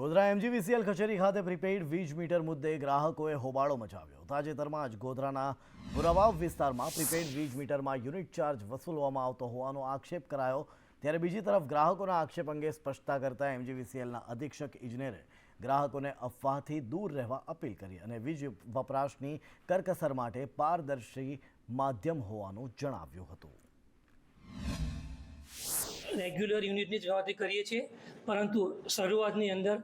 Godhra MGVCL કચેરી ખાતે prepaid વીજ મીટર મુદ્દે ગ્રાહકોએ હોબાળો મચાવ્યો. તાજેતરમાં જ ગોધરાના ભુરાવાવ વિસ્તારમાં પ્રીપેઇડ વીજ મીટરમાં યુનિટ ચાર્જ વસૂલવામાં આવતો હોવાનો આક્ષેપ કરાયો. ત્યારે બીજી તરફ ગ્રાહકોના આક્ષેપ અંગે સ્પષ્ટતા કરતા એમજીવીસીએલના અધિક્ષક ઇજનેરે ગ્રાહકોને અફવાથી દૂર રહેવા અપીલ કરી અને વીજ વપરાશની કરકસર માટે પારદર્શી માધ્યમ હોવાનું જણાવ્યું હતું. રેગ્યુલર યુનિટની જ ગણતરી કરીએ છીએ, પરંતુ શરૂઆતની અંદર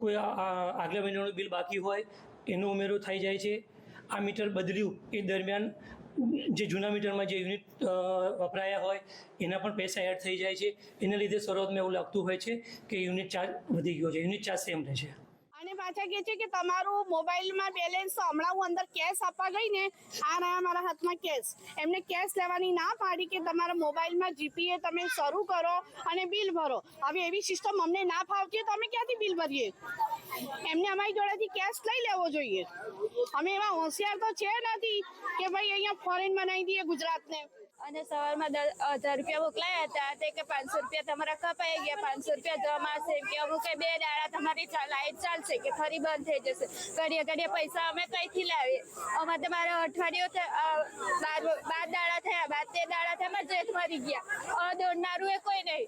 કોઈ આગલા મહિનાનું બિલ બાકી હોય, એનો ઉમેરો થઈ જાય છે. આ મીટર બદલ્યું એ દરમિયાન જે જૂના મીટરમાં જે યુનિટ વપરાયા હોય, એના પણ પૈસા એડ થઈ જાય છે. એના લીધે શરૂઆતમાં એવું લાગતું હોય છે કે યુનિટ ચાર્જ વધી ગયો છે, યુનિટ ચાર્જ સેમ રહે છે. પાછા કે છે કે તમારું મોબાઈલમાં બેલેન્સ હમણાં હું અંદર કેશ આપવા ગઈ ને, આ રહ્યા મારા હાથમાં કેશ. એમને કેશ લેવાની ના પાડી કે તમારા મોબાઈલમાં જીપીએ તમે શરૂ કરો અને બિલ ભરો. હવે એવી સિસ્ટમ અમને ના ફાવતી તો અમે ક્યાંથી બિલ ભરીએ? એમને અમારી જોડેથી કેશ લઈ લેવો જોઈએ. અમે એમાં હોશિયાર તો છે નથી કે ભાઈ અહીંયા ફોરેન બનાવી દઈએ ગુજરાતને. અને સવારમાં હજાર રૂપિયા મોકલાયા હતા. તે કે પાંચસો રૂપિયા તમારા કપાઈ ગયા. પાંચસો રૂપિયા જમા છે કે અમુક બે દાડા તમારી લાઈટ ચાલશે કે ફરી બંધ થઈ જશે. ઘડીએ ઘડીએ પૈસા અમે કઈથી લાવીએ? અમારે તમારા અઠવાડિયો થ- બાર બાર દાડા થયા. બાર તેર દાડા થયા, અમારે જેઠ મરી ગયા. અ, દોડનારું એ કોઈ નહીં.